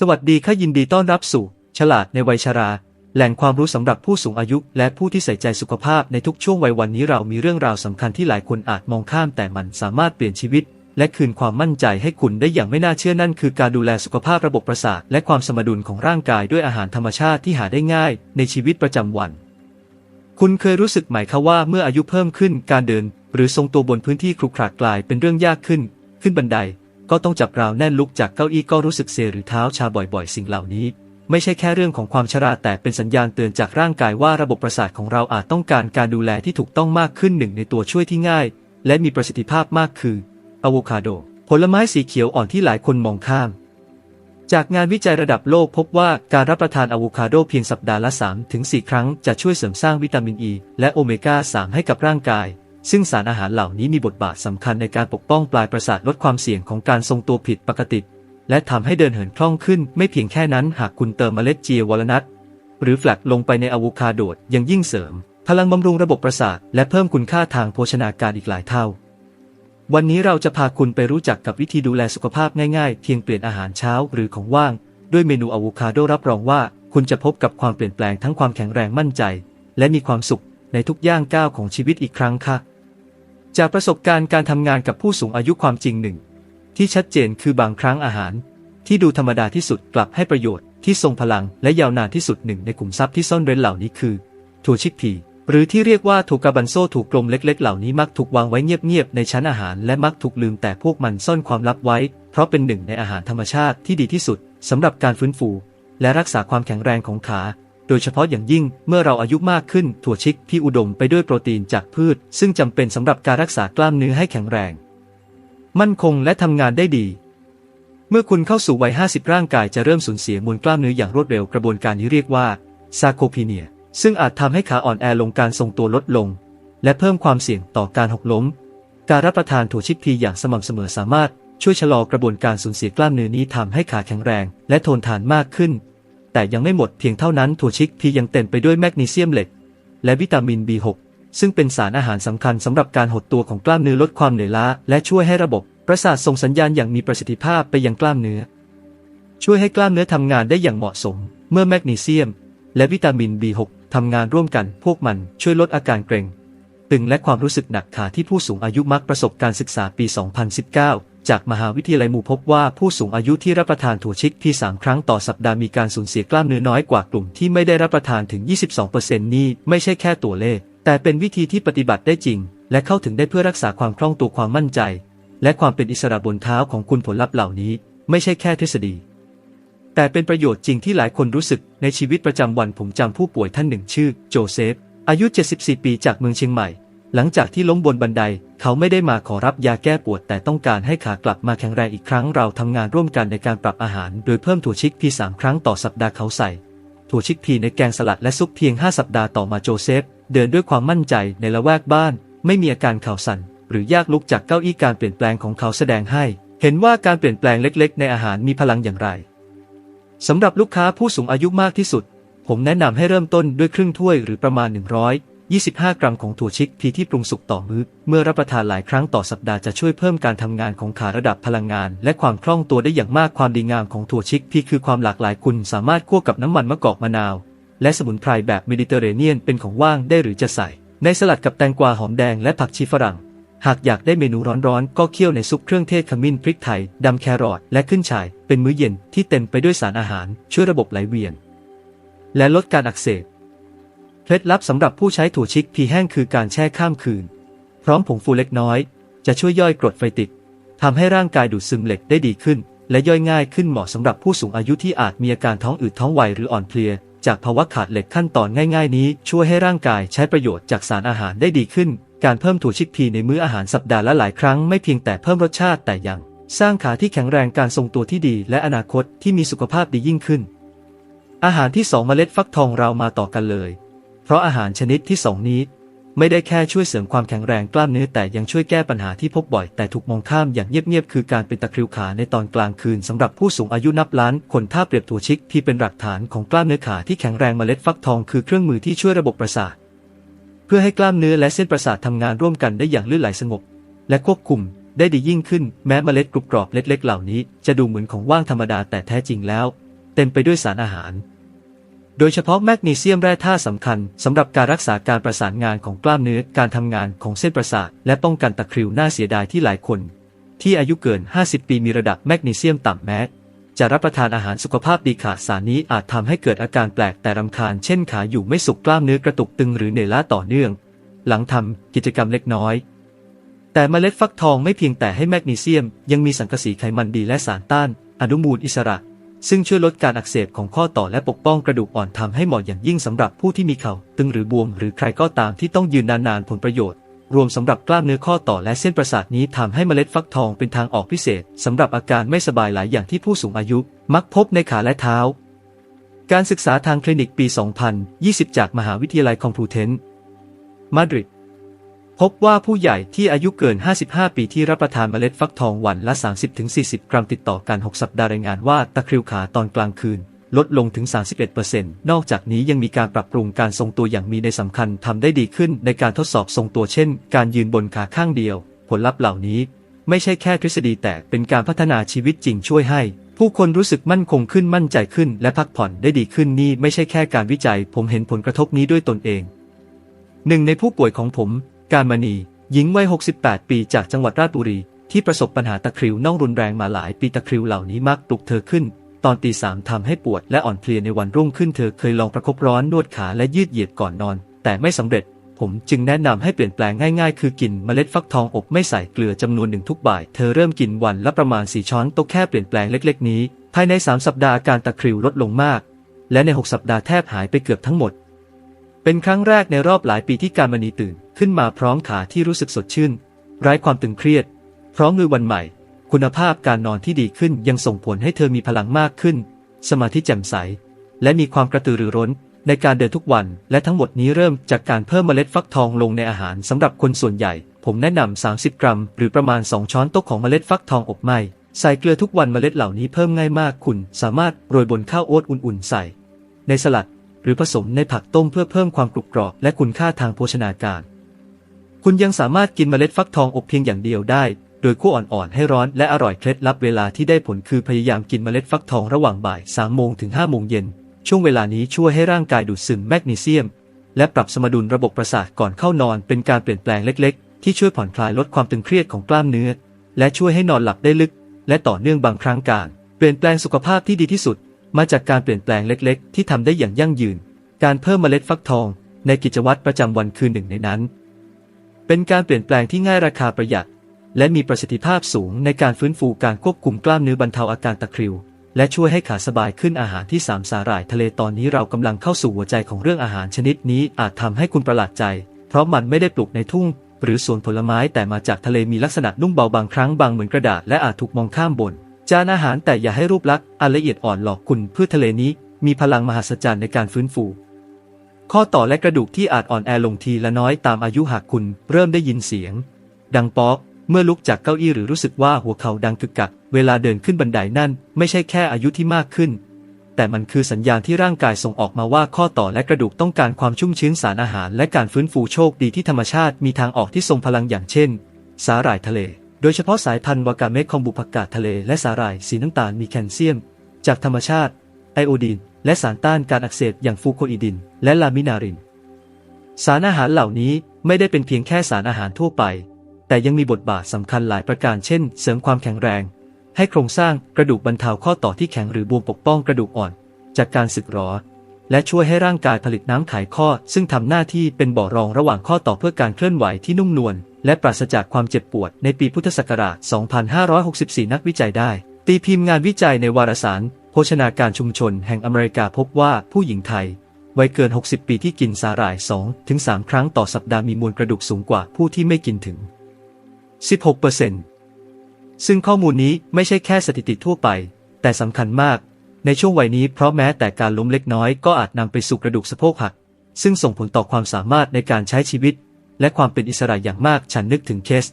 สวัสดีค่ะยินดีต้อนรับสู่ ฉลาดในวัยชรา แหล่งความรู้สำหรับผู้สูงอายุ และผู้ที่ใส่ใจสุขภาพในทุกช่วงวัยวันนี้เรามีเรื่องราวสำคัญที่หลายคนอาจมองข้ามแต่มันสามารถเปลี่ยนชีวิต และคืนความมั่นใจให้คุณได้อย่างไม่น่าเชื่อนั่นคือการดูแลสุขภาพระบบประสาทและความสมดุลของร่างกายด้วยอาหารธรรมชาติที่หาได้ง่าย ในชีวิตประจำวัน คุณเคยรู้สึกไหมคะว่าเมื่ออายุเพิ่มขึ้นการเดิน หรือทรงตัวบนพื้นที่ครุขระกลายเป็นเรื่องยากขึ้น ขึ้นบันได ก็ต้องจับราวแน่นลุกจากเก้าอี้ก็รู้สึกเซหรือเท้าชาบ่อยๆ สิ่งเหล่านี้ ไม่ใช่แค่เรื่องของความชราแต่เป็นสัญญาณเตือนจากร่างกายว่าระบบประสาทของเราอาจต้องการการดูแลที่ถูกต้องมากขึ้นหนึ่งในตัวช่วยที่ง่าย และมีประสิทธิภาพมากคืออะโวคาโด ผลไม้สีเขียวอ่อนที่หลายคนมองข้าม จากงานวิจัยระดับโลกพบว่าการรับประทานอะโวคาโดเพียงสัปดาห์ละ 3-4 ครั้งจะช่วยเสริมสร้างวิตามินอ e ีและโอเมก้า 3 ให้กับร่างกาย ซึ่งสารอาหารเหล่านี้มีบทบาทสำคัญในการปกป้องปลายประสาทลดความเสี่ยงของการทรงตัวผิดปกติ และทำให้เดินเหินคล่องขึ้น ไม่เพียงแค่นั้นหากคุณเติมเมล็ดเจียวอลนัทหรือแฟลกลงไปในอะโวคาโดยังยิ่งเสริม พลังบำรุงระบบประสาท และเพิ่มคุณค่าทางโภชนาการอีกหลายเท่า วันนี้เราจะพาคุณไปรู้จักกับวิธีดูแลสุขภาพง่ายๆ เพียงเปลี่ยนอาหารเช้าหรือของว่าง ด้วยเมนูอะโวคาโดรับรองว่า คุณจะพบกับความเปลี่ยนแปลงทั้งความแข็งแรงมั่นใจ และมีความสุขในทุกย่างก้าวของชีวิตอีกครั้งค่ะ จากประสบการณ์การทำงานกับผู้สูงอายุความจริงหนึ่ง ที่ชัดเจนคือบางครั้งอาหาร ที่ดูธรรมดาที่สุดกลับให้ประโยชน์ที่ทรงพลังและยาวนานที่สุดหนึ่งในกลุ่มทรัพย์ที่ซ่อนเร้นเหล่านี้คือถั่วชิกพีหรือที่เรียกว่าถั่วกาบันโซถูกกลมเล็ก ๆ เหล่านี้มักถูกวางไว้เงียบ ๆ ในชั้นอาหารและมักถูกลืมแต่พวกมันซ่อนความลับไว้ เพราะเป็นหนึ่งในอาหารธรรมชาติที่ดีที่สุดสำหรับการฟื้นฟู และรักษาความแข็งแรงของขา โดยเฉพาะอย่างยิ่งเมื่อเราอายุมากขึ้นถั่วชิกที่อุดมไปด้วยโปรตีนจากพืช ซึ่งจำเป็นสำหรับการรักษากล้ามเนื้อให้แข็งแรง มั่นคงและทำงานได้ดี เมื่อคุณเข้าสู่วัย 50 ร่างกายจะเริ่มสูญเสียมวลกล้ามเนื้ออย่างรวดเร็วกระบวนการนี้เรียกว่าซาโคพีเนีย ซึ่งอาจทำให้ขาอ่อนแอลงการทรงตัวลดลง และเพิ่มความเสี่ยงต่อการหกล้ม การรับประทานถั่วชิกพีอย่างสม่ำเสมอสามารถช่วยชะลอกระบวนการสูญเสียกล้ามเนื้อนี้ทำให้ขาแข็งแรง และทนทานมากขึ้น แต่ยังไม่หมดเพียงเท่านั้นถั่วชิกพียังเต็มไปด้วยแมกนีเซียมเหล็ก และวิตามิน B6 ซึ่งเป็นสารอาหารสำคัญสำหรับการหดตัวของกล้ามเนื้อลดความเหนื่อยล้า และช่วยให้ระบบประสาทส่งสัญญาณอย่างมีประสิทธิภาพไปยังกล้ามเนื้อ ช่วยให้กล้ามเนื้อทำงานได้อย่างเหมาะสม เมื่อแมกนีเซียม และวิตามิน B6 ทำงานร่วมกัน พวกมันช่วยลดอาการเกร็งตึงและความรู้สึกหนักขาที่ผู้สูงอายุมักประสบการศึกษาปี 2019 จากมหาวิทยาลัยมูพบว่าผู้สูงอายุที่รับประทานถั่วชิกที่ 3 ครั้งต่อสัปดาห์มีการสูญเสียกล้ามเนื้อน้อยกว่ากลุ่มที่ไม่ได้รับประทานถึง 22%นี่ไม่ใช่แค่ตัวเลข แต่เป็นวิธีที่ปฏิบัติได้จริง และเข้าถึงได้เพื่อรักษาความคล่องตัวความมั่นใจ และความเป็นอิสระบนเท้าของคุณผลลัพธ์เหล่านี้ ไม่ใช่แค่ทฤษฎี แต่เป็นประโยชน์จริงที่หลายคนรู้สึกในชีวิตประจำวันผมจำผู้ป่วยท่านหนึ่งชื่อ โจเซฟอายุ 74 ปีจากเมืองเชียงใหม่ หลังจากที่ล้มบนบันได เขาไม่ได้มาขอรับยาแก้ปวด แต่ต้องการให้ขากลับมาแข็งแรงอีกครั้ง เราทำงานร่วมกันในการปรับอาหาร โดยเพิ่มถั่วชิกพีสามครั้งต่อสัปดาห์เขาใส่ ถั่วชิกพีในแกงสลัดและซุปเพียง 5 สัปดาห์ต่อมาโจเซฟ เดินด้วยความมั่นใจในละแวกบ้าน ไม่มีอาการเข่าสั่น หรือยากลุกจากเก้าอี้การเปลี่ยนแปลงของเขาแสดงให้ เห็นว่าการเปลี่ยนแปลงเล็ก ๆ ในอาหารมีพลังอย่างไรสำหรับลูกค้าผู้สูงอายุมากที่สุด ผมแนะนำให้เริ่มต้นด้วยครึ่งถ้วยหรือประมาณ 25 กรัมของถั่วชิกพีที่ปรุงสุกต่อมื้อ เมื่อรับประทานหลายครั้งต่อสัปดาห์จะช่วยเพิ่มการทำงานของขาระดับพลังงาน และความคล่องตัวได้อย่างมากความดีงามของถั่วชิกพีคือความหลากหลายคุณสามารถคั่วกับน้ำมันมะกอกมะนาว และสมุนไพรแบบเมดิเตอร์เรเนียนเป็นของว่างได้หรือจะใส่ ในสลัดกับแตงกวาหอมแดงและผักชีฝรั่ง หากอยากได้เมนูร้อนๆก็เคี่ยวในซุปเครื่องเทศขมิ้นพริกไทยดำแครอทและขึ้นฉ่าย เป็นมื้อเย็นที่เต็มไปด้วยสารอาหาร ช่วยระบบไหลเวียน และลดการอักเสบ เคล็ดลับสำหรับผู้ใช้ถั่วชิกพีแห้งคือการแช่ข้ามคืน พร้อมผงฟูเล็กน้อย จะช่วยย่อยกรดไฟติดทำให้ร่างกายดูดซึมเหล็กได้ดีขึ้น และย่อยง่ายขึ้นเหมาะสำหรับผู้สูงอายุที่อาจมีอาการท้องอืดท้องไวหรืออ่อนเพลีย จากภาวะขาดเหล็กขั้นตอนง่ายๆ นี้ช่วยให้ร่างกายใช้ประโยชน์จากสารอาหารได้ดีขึ้น การเพิ่มถั่วชิกพีในมื้ออาหารสัปดาห์ละหลายครั้งไม่เพียงแต่เพิ่มรสชาติแต่ยังสร้างขาที่แข็งแรงการทรงตัวที่ดี และอนาคตที่มีสุขภาพดียิ่งขึ้น อาหารที่2เมล็ดฟักทองเรามาต่อกันเลย เพราะอาหารชนิดที่2นี้ ไม่ได้แค่ช่วยเสริมความแข็งแรงกล้ามเนื้อแต่ยังช่วยแก้ปัญหาที่พบบ่อยแต่ถูกมองข้ามอย่างเงียบๆคือการเป็นตะคริวขาในตอนกลางคืนสำหรับผู้สูงอายุนับล้านคนถ้าเปรียบถั่วชิกที่เป็นหลักฐานของกล้ามเนื้อขาที่แข็งแรงเมล็ดฟักทองคือเครื่องมือที่ช่วยระบบประสาทเพื่อให้กล้ามเนื้อและเส้นประสาททำงานร่วมกันได้อย่างลื่นไหลสงบ และควบคุมได้ดียิ่งขึ้น แม้เมล็ดกรุบกรอบเล็กๆ เหล่านี้ จะดูเหมือนของว่างธรรมดาแต่แท้จริงแล้ว เต็มไปด้วยสารอาหาร โดยเฉพาะแมกนีเซียมแร่ธาตุสำคัญสำหรับการรักษาการประสานงานของกล้ามเนื้อการทำงานของเส้นประสาทและป้องกันตะคริวน่าเสียดายที่หลายคน ที่อายุเกิน 50 ปีมีระดับแมกนีเซียมต่ำแม้จะรับประทานอาหารสุขภาพดีขาดสารนี้อาจทำให้เกิดอาการแปลกแต่รำคาญเช่นขาอยู่ไม่สุขกล้ามเนื้อกระตุกตึงหรือเหนื่อยล้าต่อเนื่อง หลังทำกิจกรรมเล็กน้อย แต่เมล็ดฟักทองไม่เพียงแต่ให้แมกนีเซียม ยังมีสังกะสีไขมันดีและสารต้าน อนุมูลอิสระ ซึ่งช่วยลดการอักเสบของข้อต่อและปกป้องกระดูกอ่อนทำให้เหมาะอย่างยิ่งสำหรับผู้ที่มีเข่าตึงหรือบวมหรือใครก็ตามที่ต้องยืนนานๆผลประโยชน์ รวมสำหรับกล้ามเนื้อข้อต่อและเส้นประสาทนี้ทำให้เมล็ดฟักทองเป็นทางออกพิเศษสำหรับอาการไม่สบายหลายอย่างที่ผู้สูงอายุ มักพบในขาและเท้า การศึกษาทางคลินิกปี 2020 จากมหาวิทยาลัยคอมพูเทนต์มาดริด พบว่าผู้ใหญ่ที่อายุเกิน 55 ปีที่รับประทานเมล็ดฟักทองวันละ 30-40 กรัมติดต่อกัน 6 สัปดาห์รายงานว่าตะคริวขาตอนกลางคืน ลดลงถึง 31%นอกจากนี้ยังมีการปรับปรุงการทรงตัวอย่างมีในสำคัญทำได้ดีขึ้นในการทดสอบทรงตัวเช่น การยืนบนขาข้างเดียว ผลลัพธ์เหล่านี้ ไม่ใช่แค่ทฤษฎีแต่เป็นการพัฒนาชีวิตจริงช่วยให้ ผู้คนรู้สึกมั่นคงขึ้นมั่นใจขึ้น และพักผ่อนได้ดีขึ้นนี่ไม่ใช่แค่การวิจัย ผมเห็นผลกระทบนี้ด้วยตนเองหนึ่งในผู้ป่วยของผม การมณี หญิงวัย 68 ปีจากจังหวัดราชบุรี ที่ประสบปัญหาตะคริวน่องรุนแรงมาหลายปีตะคริวเหล่านี้มักปลุกเธอขึ้น ตอนตีสามทำให้ปวดและอ่อนเพลียในวันรุ่งขึ้นเธอเคยลองประคบร้อนนวดขาและยืดเหยียดก่อนนอน แต่ไม่สำเร็จ ผมจึงแนะนำให้เปลี่ยนแปลงง่ายๆ คือกินเมล็ดฟักทองอบไม่ใส่เกลือจำนวนหนึ่งทุกบ่าย เธอเริ่มกินวันละประมาณสี่ช้อนโต๊ะแค่เปลี่ยนแปลงเล็ก ๆ นี้ ภายใน 3 สัปดาห์การตะคริวลดลงมาก และใน 6 สัปดาห์แทบหายไปเกือบทั้งหมด เป็นครั้งแรกในรอบหลายปีที่การมณีตื่น ขึ้นมาพร้อมขาที่รู้สึกสดชื่น ไร้ความตึงเครียด พร้อมลุยวันใหม่ คุณภาพการนอนที่ดีขึ้นยังส่งผลให้เธอมีพลังมากขึ้น สมาธิแจ่มใส และมีความกระตือรือร้นในการเดินทุกวัน และทั้งหมดนี้เริ่มจากการเพิ่มเมล็ดฟักทองลงในอาหารสำหรับคนส่วนใหญ่ ผมแนะนำ 30 กรัม หรือประมาณ 2 ช้อนโต๊ะของเมล็ดฟักทองอบไหมใส่เกลือทุกวันเมล็ดเหล่านี้เพิ่มง่ายมากคุณ สามารถโรยบนข้าวโอ๊ตอุ่นๆ ใส่ ในสลัด หรือผสมในผักต้มเพื่อเพิ่มความกรุบกรอบและคุณค่าทางโภชนาการ คุณยังสามารถกินเมล็ดฟักทองอบเพียงอย่างเดียวได้ โดยคั่วอ่อนๆให้ร้อนและอร่อยเคล็ดลับเวลาที่ได้ผลคือพยายามกินเมล็ดฟักทองระหว่างบ่าย3โมงถึง5โมงเย็น ช่วงเวลานี้ช่วยให้ร่างกายดูดซึมแมกนีเซียม และปรับสมดุลระบบประสาทก่อนเข้านอนเป็นการเปลี่ยนแปลงเล็ก ๆ ที่ช่วยผ่อนคลายลดความตึงเครียดของกล้ามเนื้อ และช่วยให้นอนหลับได้ลึก และต่อเนื่องบางครั้งการเปลี่ยนแปลงสุขภาพที่ดีที่สุด มาจากการเปลี่ยนแปลงเล็ก ๆ ที่ทำได้อย่างยั่งยืน การเพิ่มเมล็ดฟักทอง ในกิจวัตรประจำวันคือหนึ่งในนั้น เป็นการเปลี่ยนแปลงที่ง่ายราคาประหยัด และมีประสิทธิภาพสูงในการฟื้นฟูการควบคุมกล้ามเนื้อบรรเทาอาการตะคริว และช่วยให้ขาสบายขึ้นอาหารที่สามสาหร่ายทะเลตอนนี้เรากำลังเข้าสู่หัวใจของเรื่องอาหารชนิดนี้อาจทำให้คุณประหลาดใจ เพราะมันไม่ได้ปลูกในทุ่ง หรือสวนผลไม้แต่มาจากทะเลมีลักษณะนุ่มเบาบางครั้งบางเหมือนกระดาษและอาจถูกมองข้ามบน จานอาหารแต่อย่าให้รูปลักษณ์อันละเอียดอ่อนหลอกคุณพืชทะเลนี้ มีพลังมหัศจรรย์ในการฟื้นฟู ข้อต่อและกระดูกที่อาจอ่อนแอลงทีละน้อยตามอายุหากคุณเริ่มได้ยินเสียง ดังป๊อก เมื่อลุกจากเก้าอี้หรือรู้สึกว่าหัวเข่าดังกึกกัก เวลาเดินขึ้นบันไดนั่น ไม่ใช่แค่อายุที่มากขึ้น แต่มันคือสัญญาณที่ร่างกายส่งออกมาว่าข้อต่อและกระดูกต้องการความชุ่มชื้นสารอาหาร และการฟื้นฟูโชคดีที่ธรรมชาติมีทางออกที่ทรงพลังอย่างเช่น สาหร่ายทะเล โดยเฉพาะสายพันธุ์วากาเมะคอมบุผักกาดทะเลและสาหร่ายสีน้ำตาลมีแคลเซียม จากธรรมชาติไอโอดีน และสารต้านการอักเสบอย่างฟูโคอิดิน และลามินาริน สารอาหารเหล่านี้ไม่ได้เป็นเพียงแค่สารอาหารทั่วไป แต่ยังมีบทบาทสำคัญหลายประการเช่น เสริมความแข็งแรง ให้โครงสร้างกระดูกบรรเทาข้อต่อที่แข็งหรือบวมปกป้องกระดูกอ่อน จากการสึกหรอ และช่วยให้ร่างกายผลิตน้ำไขข้อ ซึ่งทำหน้าที่เป็นบ่อรองระหว่างข้อต่อเพื่อการเคลื่อนไหวที่นุ่มนวลและปราศจากความเจ็บปวดในปีพุทธศักราช 2564 นักวิจัยได้ ตีพิมพ์งานวิจัยในวารสาร ภชนาการชุมชนแห่งอเมริกาพบว่าผู้หญิงไทยวัยเกิน 60 ปีที่กินสาหร่าย 2-3 ครั้งต่อสัปดาห์มีมวลกระดูกสูงกว่าผู้ที่ไม่กินถึง 16%ซึ่งข้อมูลนี้ไม่ใช่แค่สถิติทั่วไป แต่สำคัญมาก ในช่วงวัยนี้เพราะแม้แต่การล้มเล็กน้อยก็อาจนำไปสู่กระดูกสะโพกหัก ซึ่งส่งผลต่อความสามารถในการใช้ชีวิต และความเป็นอิสระอย่างมากฉันนึกถึงเคส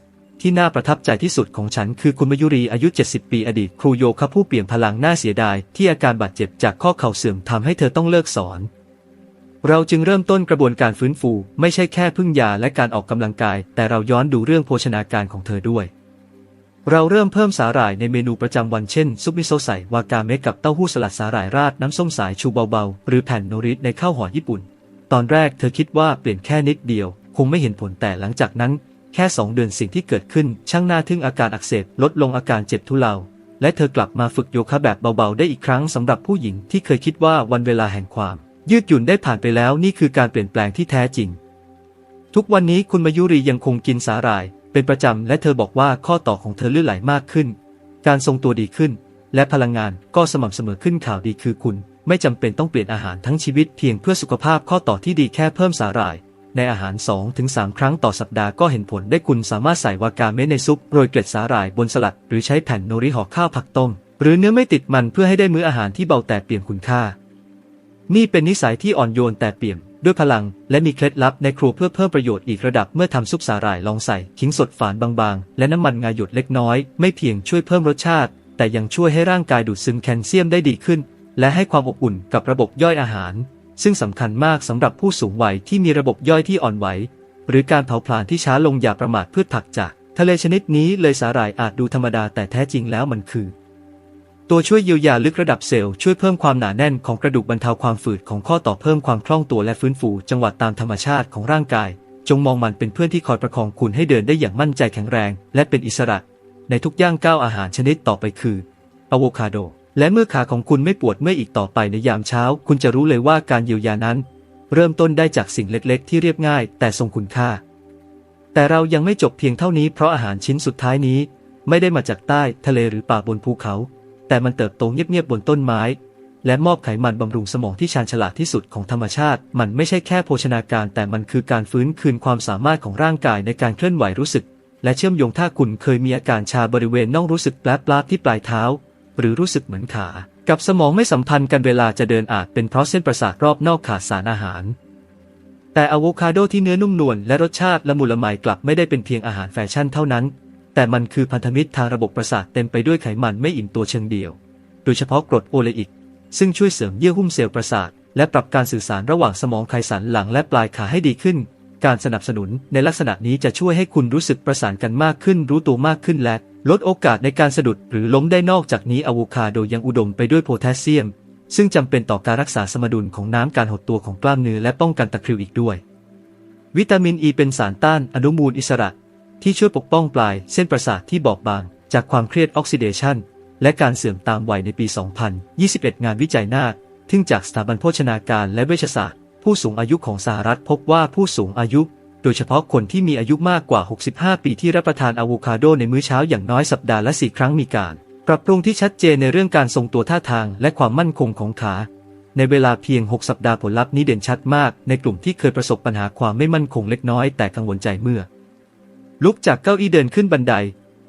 ที่น่าประทับใจที่สุดของฉันคือคุณมยุรีอายุ 70 ปีอดีตครูโยคะผู้เปลี่ยมพลังน่าเสียดาย ที่อาการบาดเจ็บจากข้อเข่าเสื่อมทำให้เธอต้องเลิกสอน เราจึงเริ่มต้นกระบวนการฟื้นฟู ไม่ใช่แค่พึ่งยาและการออกกำลังกาย แต่เราย้อนดูเรื่องโภชนาการของเธอด้วย เราเริ่มเพิ่มสาหร่ายในเมนูประจำวันเช่น ซุปมิโซะใส่วากาเมะกับเต้าหู้สลัดสาหร่ายราดน้ำส้มสายชูเบาๆ หรือแผ่นโนริในข้าวห่อญี่ปุ่น ตอนแรกเธอคิดว่าเปลี่ยนแค่นิดเดียว คงไม่เห็นผลแต่หลังจากนั้น แค่ 2 เดือนสิ่งที่เกิดขึ้น ช่างน่าทึ่งอาการอักเสบลดลงอาการเจ็บทุเลา และเธอกลับมาฝึกโยคะแบบเบาๆ ได้อีกครั้งสำหรับผู้หญิงที่เคยคิดว่าวันเวลาแห่งความ ยืดหยุ่นได้ผ่านไปแล้วนี่คือการเปลี่ยนแปลงที่แท้จริง ทุกวันนี้คุณมายุรียังคงกินสาหร่าย เป็นประจำและเธอบอกว่าข้อต่อของเธอลื่นไหลมากขึ้น การทรงตัวดีขึ้น และพลังงานก็สม่ำเสมอขึ้นข่าวดีคือคุณ ไม่จำเป็นต้องเปลี่ยนอาหารทั้งชีวิตเพียงเพื่อสุขภาพข้อต่อที่ดีแค่เพิ่มสาหร่าย ในอาหาร 2-3 ครั้งต่อสัปดาห์ก็เห็นผลได้คุณสามารถใส่วากาเมะในซุปโรยเกล็ดสาหร่ายบนสลัด หรือใช้แผ่นโนริห่อข้าวผักต้ม หรือเนื้อไม่ติดมันเพื่อให้ได้มื้ออาหารที่เบาแต่เปี่ยมคุณค่า นี่เป็นนิสัยที่อ่อนโยนแต่เปี่ยม ด้วยพลัง และมีเคล็ดลับในครัวเพื่อเพิ่มประโยชน์อีกระดับเมื่อทำซุปสาหร่ายลองใส่ขิงสดฝานบางๆ และน้ำมันงาหยดเล็กน้อย ไม่เพียงช่วยเพิ่มรสชาติ แต่ยังช่วยให้ร่างกายดูดซึมแคลเซียมได้ดีขึ้น และให้ความอบอุ่นกับระบบย่อยอาหาร ซึ่งสำคัญมากสำหรับผู้สูงวัยที่มีระบบย่อยที่อ่อนไหว หรือการเผาผลาญที่ช้าลงอย่าประมาทพืชผักจาก ทะเลชนิดนี้เลยสาหร่ายอาจดูธรรมดาแต่แท้จริงแล้วมันคือ ตัวช่วยเยียวยาลึกระดับเซลล์ช่วยเพิ่มความหนาแน่นของกระดูกบรรเทาความฝืดของข้อต่อเพิ่มความคล่องตัวและฟื้นฟูจังหวะตามธรรมชาติของร่างกาย จงมองมันเป็นเพื่อนที่คอยประคองคุณให้เดินได้อย่างมั่นใจแข็งแรง และเป็นอิสระ ในทุกย่างก้าวอาหารชนิดต่อไปคืออะโวคาโด และเมื่อขาของคุณไม่ปวดเมื่อยอีกต่อไปในยามเช้า คุณจะรู้เลยว่าการเยียวยานั้น เริ่มต้นได้จากสิ่งเล็กๆ ที่เรียบง่าย แต่ทรงคุณค่า แต่เรายังไม่จบเพียงเท่านี้เพราะอาหารชิ้นสุดท้ายนี้ ไม่ได้มาจากใต้ทะเลหรือป่าบนภูเขา แต่มันเติบโตเงียบๆบนต้นไม้ และมอบไขมันบำรุงสมองที่ชาญฉลาดที่สุดของธรรมชาติ มันไม่ใช่แค่โภชนาการ แต่มันคือการฟื้นคืนความสามารถของร่างกายในการเคลื่อนไหวรู้สึก และเชื่อมโยงถ้าคุณเคยมีอาการชาบริเวณน่องรู้สึกแปลบๆที่ปลายเท้า หรือรู้สึกเหมือนขา กับสมองไม่สัมพันธ์กันเวลาจะเดินอาจเป็นเพราะเส้นประสาทรอบนอกขาดสารอาหาร แต่อะโวคาโดที่เนื้อนุ่มนวลและรสชาติละมุนละไมกลับไม่ได้เป็นเพียงอาหารแฟชั่นเท่านั้น แต่มันคือพันธมิตรทางระบบประสาทเต็มไปด้วยไขมันไม่อิ่มตัวเชิงเดียว โดยเฉพาะกรดโอเลอิกซึ่งช่วยเสริมเยื่อหุ้มเซลล์ประสาทและปรับการสื่อสารระหว่างสมองไขสันหลังและปลายขาให้ดีขึ้น การสนับสนุนในลักษณะนี้จะช่วยให้คุณรู้สึกประสานกันมากขึ้น รู้ตัวมากขึ้นและ ลดโอกาสในการสะดุดหรือล้มได้นอกจากนี้อะโวคาโดยังอุดมไปด้วยโพแทสเซียม ซึ่งจำเป็นต่อการรักษาสมดุลของน้ำการหดตัวของกล้ามเนื้อและป้องกันตะคริวอีกด้วย วิตามินอ e ีเป็นสารต้านอนุมูลอิสระ ที่ช่วยปกป้องปลายเส้นประสาทที่บอบบาง จากความเครียดออกซิเดชันและการเสื่อมตามวัยในปี 2021 งานวิจัยนาทึ่งจากสถาบันโภชนาการและเวชศาสตร์ ผู้สูงอายุของสหรัฐพบว่าผู้สูงอายุ โดยเฉพาะคนที่มีอายุมากกว่า 65 ปีที่รับประทานอะโวคาโดในมื้อเช้าอย่างน้อยสัปดาห์ละ4ครั้งมีการ ปรับปรุงที่ชัดเจนในเรื่องการทรงตัวท่าทางและความมั่นคงของขา ในเวลาเพียง 6 สัปดาห์ผลลัพธ์นี้เด่นชัดมาก ในกลุ่มที่เคยประสบปัญหาความไม่มั่นคงเล็กน้อยแต่กังวลใจเมื่อ ลุกจากเก้าอี้เดินขึ้นบันได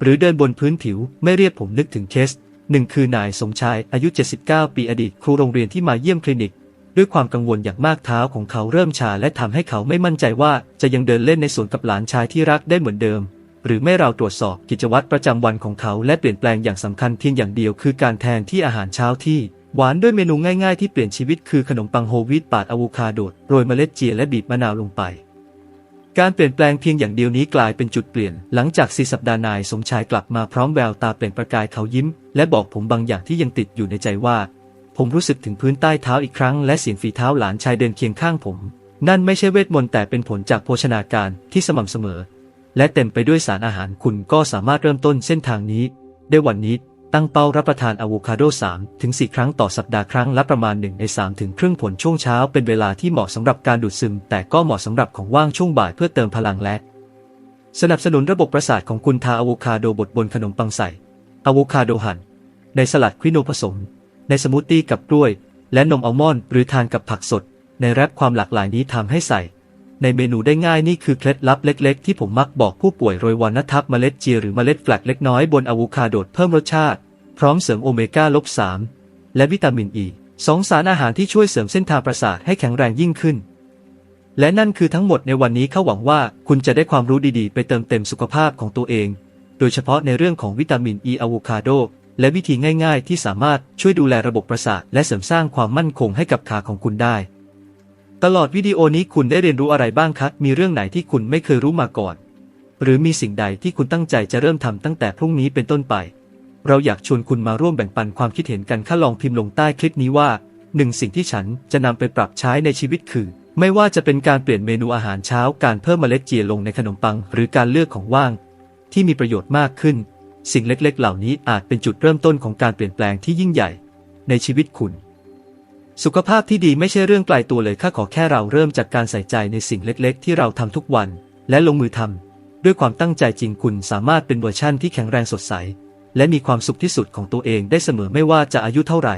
หรือเดินบนพื้นผิว ไม่เรียกผมนึกถึงเคสหนึ่งคือนายสมชายอายุ 79 ปีอดีต ครูโรงเรียนที่มาเยี่ยมคลินิก ด้วยความกังวลอย่างมากเท้าของเขาเริ่มชาและทำให้เขาไม่มั่นใจว่าจะยังเดินเล่นในสวนกับหลานชายที่รักได้เหมือนเดิม หรือไม่เราตรวจสอบกิจวัตรประจำวันของเขาและเปลี่ยนแปลงอย่างสำคัญเพียงอย่างเดียวคือการแทนที่อาหารเช้าที่หวานด้วยเมนูง่ายๆที่เปลี่ยนชีวิตคือขนมปังโฮวีตปาดอะโวคาโดโรยเมล็ดเจียและบีบมะนาวลงไป การเปลี่ยนแปลงเพียงอย่างเดียวนี้กลายเป็นจุดเปลี่ยน หลังจากสี่สัปดาห์นายสมชายกลับมาพร้อมแววตาเปล่งประกายเขายิ้ม และบอกผมบางอย่างที่ยังติดอยู่ในใจว่า ผมรู้สึกถึงพื้นใต้เท้าอีกครั้งและเสียงฝีเท้าหลานชายเดินเคียงข้างผม นั่นไม่ใช่เวทมนต์แต่เป็นผลจากโภชนาการที่สม่ำเสมอ และเต็มไปด้วยสารอาหารคุณก็สามารถเริ่มต้นเส้นทางนี้ ได้วันนี้ตั้งเป้ารับประทานอะโวคาโด3ถึง4ครั้งต่อสัปดาห์ครั้งละประมาณ1ใน3ถึงครึ่งผลช่วงเช้าเป็นเวลาที่เหมาะสำหรับการดูดซึม แต่ก็เหมาะสำหรับของว่างช่วงบ่ายเพื่อเติมพลังและ สนับสนุนระบบประสาทของคุณทาอะโวคาโดบดบนขนมปังใส่อะโวคาโดหั่นในสลัดควิโนผสม ในสมูทตี้กับกล้วย และนมอัลมอนด์หรือทานกับผักสด ในแรปความหลากหลายนี้ทำให้ใส่ ในเมนูได้ง่ายนี่คือเคล็ดลับเล็ก ๆ ที่ผมมักบอกผู้ป่วยโรยวานะทับเมล็ดเจียหรือเมล็ดแฟลกเล็กน้อยบนอะโวคาโดเพิ่มรสชาติ พร้อมเสริมโอเมก้าลบ3และวิตามินอ e, ีสองสารอาหารที่ช่วยเสริมเส้นทางประสาทให้แข็งแรงยิ่งขึ้น และนั่นคือทั้งหมดในวันนี้เขาหวังว่าคุณจะได้ความรู้ดีๆ ไปเติมเต็มสุขภาพของตัวเอง โดยเฉพาะในเรื่องของวิตามินอีอะโวคาโด และวิธีง่าย ๆ ที่สามารถช่วยดูแลระบบประสาทและเสริมสร้างความมั่นคงให้กับขาของคุณได้ ตลอดวิดีโอนี้คุณได้เรียนรู้อะไรบ้างครับมีเรื่องไหนที่คุณไม่เคยรู้มาก่อนหหรือมีสิ่งใดที่คุณตั้งใจจะเริ่มทำตั้งแต่พรุ่งนี้เป็นต้นไป เราอยากชวนคุณมาร่วมแบ่งปันความคิดเห็นกันค่าลองพิมพ์ลงใต้คลิปนี้ว่าหนึ่งสิ่งที่ฉันจะนำไปปรับใช้ในชีวิตคือ ไม่ว่าจะเป็นการเปลี่ยนเมนูอาหารเช้า การเพิ่มเมล็ดเจียลงในขนมปัง หรือการเลือกของว่าง ที่มีประโยชน์มากขึ้น สิ่งเล็กๆ เหล่านี้อาจเป็นจุดเริ่มต้นของการเปลี่ยนแปลงที่ยิ่งใหญ่ ในชีวิตคุณ สุขภาพที่ดีไม่ใช่เรื่องไกลตัวเลยข้าขอแค่เราเริ่มจากการใส่ใจในสิ่งเล็กๆ ที่เราทำทุกวัน และลงมือทำด้วยความตั้งใจจริงคุณสามารถเป็นเวอร์ชั่นที่แข็งแรงสดใส และมีความสุขที่สุดของตัวเองได้เสมอไม่ว่าจะอายุเท่าไหร่